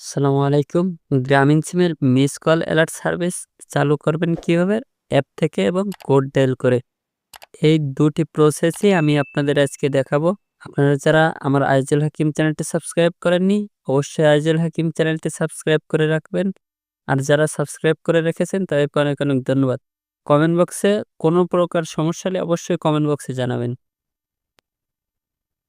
আসসালামু আলাইকুম। গ্রামীণ সিমের মিস কল অ্যালার্ট সার্ভিস চালু করবেন কীভাবে অ্যাপ থেকে এবং কোড ডায়াল করে। এই দুটি প্রসেসই আমি আপনাদের আজকে দেখাবো। আপনারা যারা আমার আইজুল হাকিম চ্যানেলটি সাবস্ক্রাইব করেননি, অবশ্যই আইজুল হাকিম চ্যানেলটি সাবস্ক্রাইব করে রাখবেন। আর যারা সাবস্ক্রাইব করে রেখেছেন তাদেরকে অনেক, অনেক ধন্যবাদ। কমেন্ট বক্সে কোনো প্রকার সমস্যা হলে অবশ্যই কমেন্ট বক্সে জানাবেন।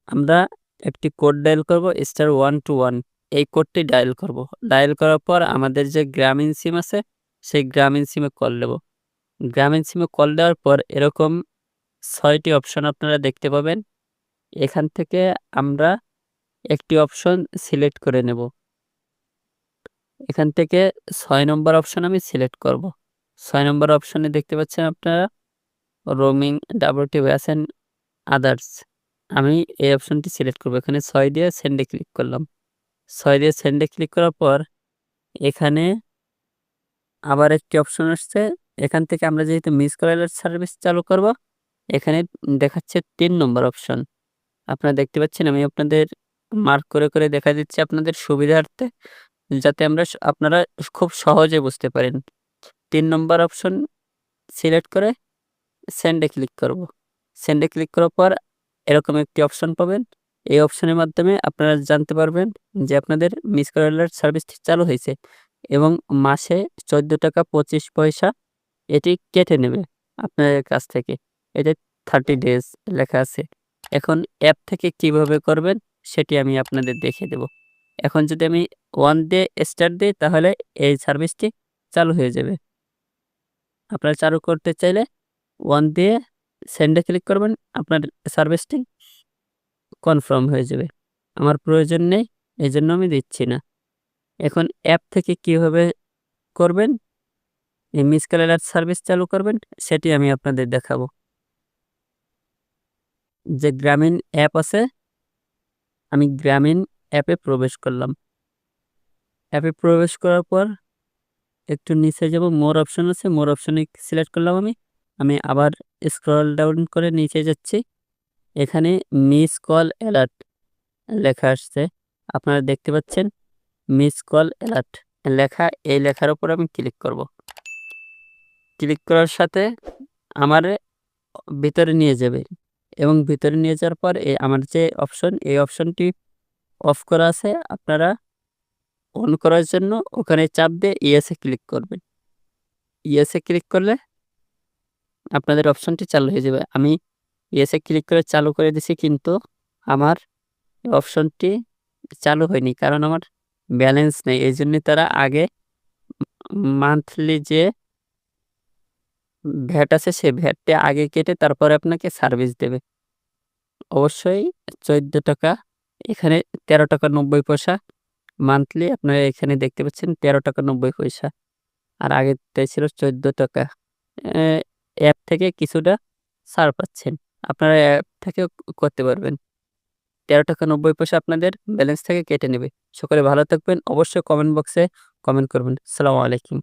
আমরা একটি কোড ডায়াল করব স্টার ওয়ান টু ওয়ান এই কোডটি ডায়াল করব। ডায়াল করার পর আমাদের যে গ্রামীণ সিম আছে, সেই গ্রামীণ সিমে কল দেব। গ্রামীণ সিমে কল দেওয়ার পর এরকম ছয়টি অপশন আপনারা দেখতে পাবেন। এখান থেকে আমরা একটি অপশন সিলেক্ট করে নেব। এখান থেকে ছয় নম্বর অপশন আমি সিলেক্ট করব। ছয় নম্বর অপশনে দেখতে পাচ্ছেন আপনারা রোমিং ডাব্লিউটি ভ্যাস অ্যান্ড আদার্স আমি এই অপশনটি সিলেক্ট করব এখানে ছয় দিয়ে সেন্ডে ক্লিক করলাম ছয় দিয়ে সেন্ডে ক্লিক করার পর, এখানে আবার একটি অপশন আসছে। এখান থেকে আমরা যেহেতু মিস কল সার্ভিস চালু করব, এখানে দেখাচ্ছে তিন নম্বর অপশন আপনারা দেখতে পাচ্ছেন আমি আপনাদের মার্ক করে করে দেখা দিচ্ছি আপনাদের সুবিধার্থে, যাতে আমরা আপনারা খুব সহজে বুঝতে পারেন। তিন নম্বর অপশন সিলেক্ট করে সেন্ডে ক্লিক করব। সেন্ডে ক্লিক করার পর এরকম একটি অপশন পাবেন। এই অপশনের মাধ্যমে আপনারা জানতে পারবেন যে আপনাদের মিস কল অ্যালার্ট সার্ভিসটি চালু হয়েছে এবং মাসে চোদ্দ টাকা পঁচিশ পয়সা এটি কেটে নেবে আপনাদের কাছ থেকে। এটা থার্টি ডেজ লেখা আছে। এখন অ্যাপ থেকে কীভাবে করবেন সেটি আমি আপনাদের দেখিয়ে দেব। এখন যদি আমি ওয়ান ডে স্টার্ট দিই তাহলে এই সার্ভিসটি চালু হয়ে যাবে। আপনারা চালু করতে চাইলে ওয়ান দিয়ে সেন্ডে ক্লিক করবেন আপনার সার্ভিসটি। কনফার্ম হয়ে যাবে। আমার প্রয়োজন নেই এই জন্য আমি দিচ্ছি না। এখন অ্যাপ থেকে কীভাবে করবেন? এই মিস কল অ্যালার্ট সার্ভিস চালু করবেন, সেটি আমি আপনাদের দেখাবো। যে গ্রামীণ অ্যাপ আছে, আমি গ্রামীণ অ্যাপে প্রবেশ করলাম। অ্যাপে প্রবেশ করার পর একটু নিচে যাব মোর অপশন আছে মোর অপশনে সিলেক্ট করলাম আমি। আমি আবার স্ক্রল ডাউন করে নিচে যাচ্ছি। এখানে মিস কল অ্যালার্ট লেখা আসছে। আপনারা দেখতে পাচ্ছেন মিস কল অ্যালার্ট লেখা, এই লেখার উপর আমি ক্লিক করব। ক্লিক করার সাথে আমার ভিতরে নিয়ে যাবে এবং ভিতরে নিয়ে যাওয়ার পর এই আমার যে অপশন এই অপশনটি অফ করা আছে, আপনারা অন করার জন্য ওখানে চাপ দিয়ে ইয়েসে ক্লিক করবেন। ইয়েসে ক্লিক করলে আপনাদের অপশনটি চালু হয়ে যাবে। আমি ইয়েসে ক্লিক করে চালু করে দিছি কিন্তু আমার অপশনটি চালু হয়নি কারণ আমার ব্যালেন্স নেই। এই জন্য তারা আগে মান্থলি যে ভ্যাট আছে সে ভ্যাটটি আগে কেটে তারপরে আপনাকে সার্ভিস দেবে। অবশ্যই চোদ্দ টাকা, এখানে তেরো টাকা নব্বই পয়সা মান্থলি আপনারা এখানে দেখতে পাচ্ছেন তেরো টাকা নব্বই পয়সা। আর আগে ছিল চোদ্দ টাকা। অ্যাপ থেকে কিছুটা ছাড় পাচ্ছেন। আপনারা অ্যাপ থেকেও করতে পারবেন। তেরো টাকা নব্বই পয়সা আপনাদের ব্যালেন্স থেকে কেটে নেবে। সকলে ভালো থাকবেন। অবশ্যই কমেন্ট বক্সে কমেন্ট করবেন। সালামু আলাইকুম।